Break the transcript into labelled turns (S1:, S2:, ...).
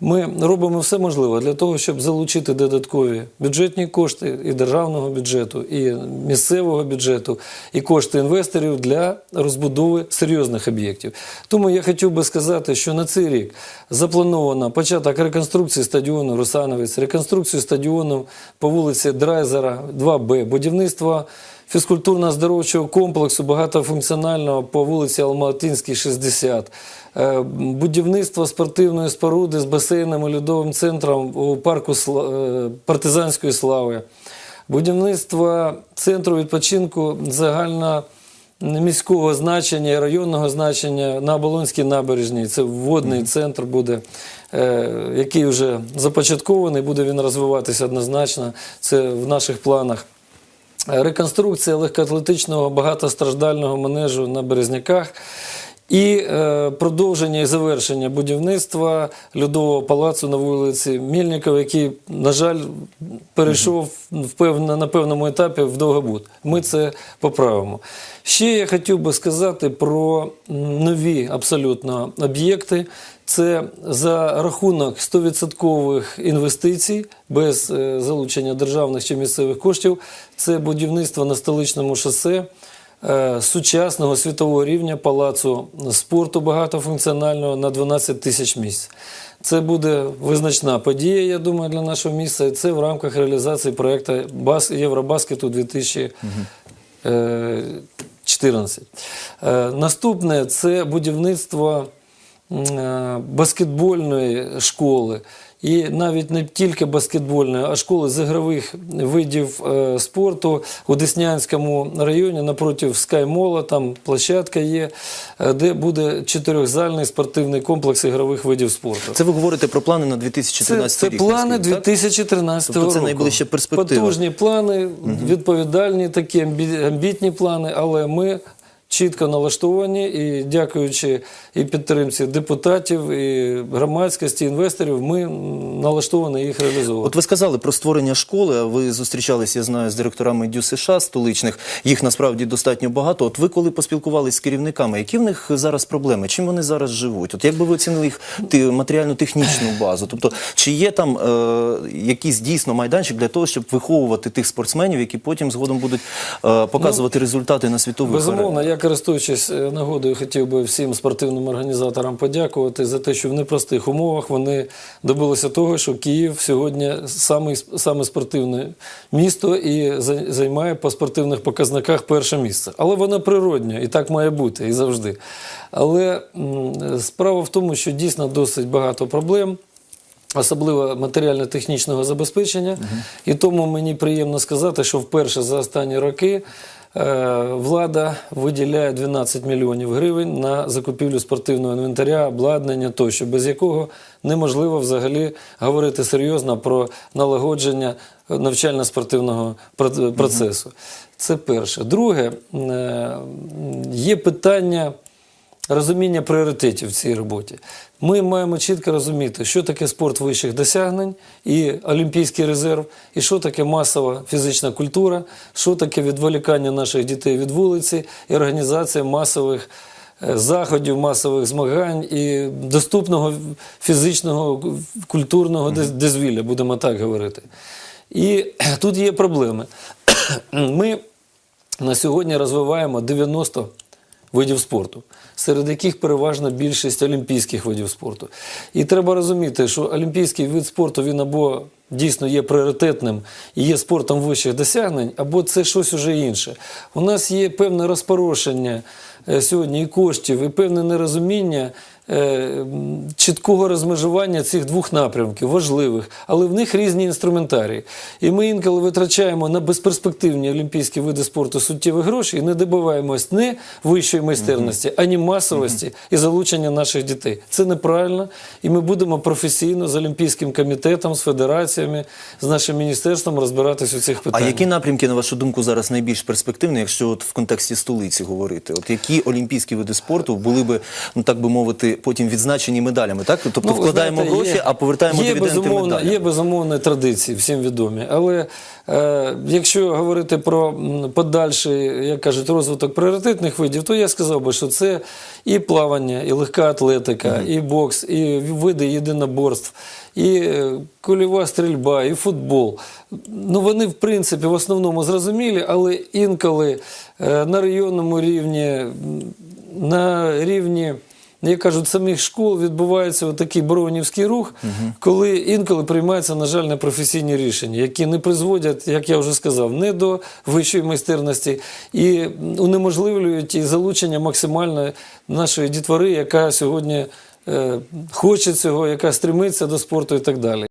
S1: Ми робимо все можливе для того, щоб залучити додаткові бюджетні кошти і державного бюджету, і місцевого бюджету, і кошти інвесторів для розбудови серйозних об'єктів. Тому я хотів би сказати, що на цей рік заплановано початок реконструкції стадіону Русановець, реконструкцію стадіону по вулиці Драйзера 2Б, будівництво фізкультурно-здоровчого комплексу багатофункціонального по вулиці Алматинській, 60, е, будівництво спортивної споруди з басейном і льодовим центром у парку е, партизанської слави, будівництво центру відпочинку загально міського значення і районного значення на Оболонській набережній. Це водний центр буде, е, який вже започаткований, буде він розвиватися однозначно. Це в наших планах. Реконструкція легкоатлетичного багатостраждального манежу на Березняках і е, продовження і завершення будівництва льодового палацу на вулиці Мільникова, який, на жаль, перейшов в певне- на певному етапі в Довгобуд. Ми це поправимо. Ще я хотів би сказати про нові абсолютно об'єкти. Це за рахунок 100% інвестицій без е, залучення державних чи місцевих коштів. Це будівництво на столичному шосе сучасного світового рівня палацу спорту багатофункціонального на 12 тисяч місць. Це буде визначна подія, я думаю, для нашого міста. І це в рамках реалізації проєкту «Бас- Євробаскету 2014. Е, Наступне це будівництво е, баскетбольної школи. І навіть не тільки баскетбольної, а школи з ігрових видів е, спорту у Деснянському районі напроти Скаймола, там площадка є, е, де буде чотирьохзальний спортивний комплекс ігрових видів спорту.
S2: Це ви говорите про плани на
S1: Це,
S2: 2013
S1: це
S2: рік.
S1: плани
S2: наскільки, так?
S1: 2013
S2: Тобто
S1: року.
S2: це найближча перспектива.
S1: Потужні плани, відповідальні такі амбітні плани, але ми чітко налаштовані і дякуючи і підтримці депутатів, і громадськості, інвесторів, ми налаштовані їх реалізовувати.
S2: От ви сказали про створення школи. а Ви зустрічалися, я знаю, з директорами ДЮ США столичних. Їх насправді достатньо багато. От ви коли поспілкувалися з керівниками, які в них зараз проблеми? Чим вони зараз живуть? От як би ви оцінили їх ти- матеріально-технічну базу? Тобто, чи є там е, якийсь дійсно майданчик для того, щоб виховувати тих спортсменів, які потім згодом будуть е, показувати результати на світових
S1: Безумовно? Я користуючись е, нагодою, хотів би всім спортивним організаторам подякувати за те, що в непростих умовах вони добилися того, що Київ сьогодні саме, саме спортивне місто і займає по спортивних показниках перше місце. Але воно природньо, і так має бути і завжди. Але справа в тому, що дійсно досить багато проблем. Особливо матеріально-технічного забезпечення. І тому мені приємно сказати, що вперше за останні роки влада виділяє 12 мільйонів гривень на закупівлю спортивного інвентаря, обладнання тощо, без якого неможливо взагалі говорити серйозно про налагодження навчально-спортивного про- процесу. Це перше. Друге, е, є питання розуміння пріоритетів в цій роботі. Ми маємо чітко розуміти, що таке спорт вищих досягнень і олімпійський резерв, і що таке масова фізична культура, що таке відволікання наших дітей від вулиці і організація масових е, заходів, масових змагань і доступного фізичного культурного дозвілля, будемо так говорити. І тут є проблеми. Ми на сьогодні розвиваємо 90 видів спорту, серед яких переважна більшість олімпійських видів спорту. І треба розуміти, що олімпійський вид спорту він або дійсно є пріоритетним і є спортом вищих досягнень, або це щось уже інше. У нас є певне розпорошення е, сьогодні і коштів, і певне нерозуміння. е, Чіткого розмежування цих двох напрямків важливих, але в них різні інструментарії. І ми інколи витрачаємо на безперспективні олімпійські види спорту суттєві гроші і не добиваємось не вищої майстерності, ані масовості і залучення наших дітей. Це неправильно, і ми будемо професійно з Олімпійським комітетом, з федераціями, з нашим міністерством розбиратись у цих питаннях.
S2: А які напрямки, на вашу думку, зараз найбільш перспективні, якщо от в контексті столиці говорити? От які олімпійські види спорту були би, ну так би мовити, потім відзначені медалями, так? Тобто
S1: Ну,
S2: вкладаємо
S1: знаєте,
S2: гроші, а повертаємо
S1: є
S2: дивіденди
S1: безумовно,
S2: медалями.
S1: Є безумовні традиції, всім відомі. Але е, якщо говорити про подальший, як кажуть, розвиток пріоритетних видів, то я сказав би, що це і плавання, і легка атлетика, і бокс, і види єдиноборств, і е, кульова стрільба, і футбол. Ну вони в принципі в основному зрозумілі, але інколи е, на районному рівні, на рівні. Як кажуть, самих школ відбувається такий бронівський рух, коли інколи приймаються, на жаль, непрофесійні рішення, які не призводять, як я вже сказав, не до вищої майстерності і унеможливлюють і залучення максимально нашої дітвори, яка сьогодні е, хоче цього, яка стремиться до спорту і так далі.